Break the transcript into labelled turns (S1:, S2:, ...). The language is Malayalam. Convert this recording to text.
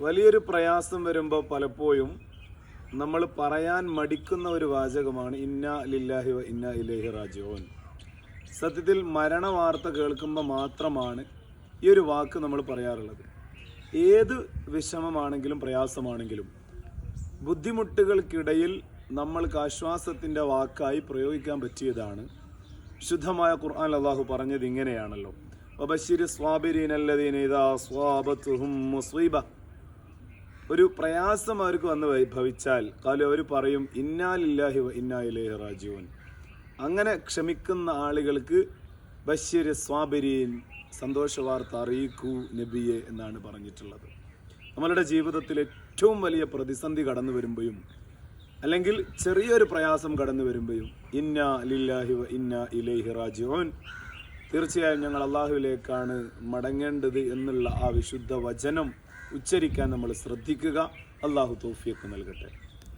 S1: വലിയൊരു പ്രയാസം വരുമ്പോൾ പലപ്പോഴും നമ്മൾ പറയാൻ മടിക്കുന്ന ഒരു വാചകമാണ് ഇന്ന ലില്ലാഹി വ ഇന്ന ഇലേഹി റാജിയോൻ സത്യത്തിൽ മരണ വാർത്ത കേൾക്കുമ്പോൾ മാത്രമാണ് ഈ ഒരു വാക്ക് നമ്മൾ പറയാറുള്ളത്. ഏത് വിഷമമാണെങ്കിലും പ്രയാസമാണെങ്കിലും ബുദ്ധിമുട്ടുകൾക്കിടയിൽ നമ്മൾക്ക് ആശ്വാസത്തിന്റെ വാക്കായി പ്രയോഗിക്കാൻ പറ്റിയതാണ്. ശുദ്ധമായ ഖുർആൻ അള്ളാഹു പറഞ്ഞത് ഇങ്ങനെയാണല്ലോ. വബശ്ശിരി സ്വാബിരീൻ അല്ലദീൻ ഇദാ സ്വാബത്തുഹും മുസ്വീബ. ഒരു പ്രയാസം അവർക്ക് വന്ന് ഭവിച്ചാൽ കാലം അവർ പറയും ഇന്നാലില്ലാഹി വ ഇന്നാ ഇലൈഹി റാജിഊൻ. അങ്ങനെ ക്ഷമിക്കുന്ന ആളുകൾക്ക് ബഷീർ സ്വാബിരീൻ സന്തോഷ വാർത്ത അറിയിക്കൂ നബിയെ എന്നാണ് പറഞ്ഞിട്ടുള്ളത്. നമ്മളുടെ ജീവിതത്തിൽ ഏറ്റവും വലിയ പ്രതിസന്ധി കടന്നു വരുമ്പോഴും അല്ലെങ്കിൽ ചെറിയൊരു പ്രയാസം കടന്നു വരുമ്പോഴും ഇന്ന ലില്ലാഹി വ ഇന്ന ഇലൈഹി റാജിഊൻ. തീർച്ചയായും ഞങ്ങൾ അള്ളാഹുവിലേക്കാണ് മടങ്ങേണ്ടത് എന്നുള്ള ആ വിശുദ്ധ വചനം ഉച്ചരിക്കാൻ നമ്മൾ ശ്രദ്ധിക്കുക. അള്ളാഹു തോഫിയൊക്കെ നൽകട്ടെ.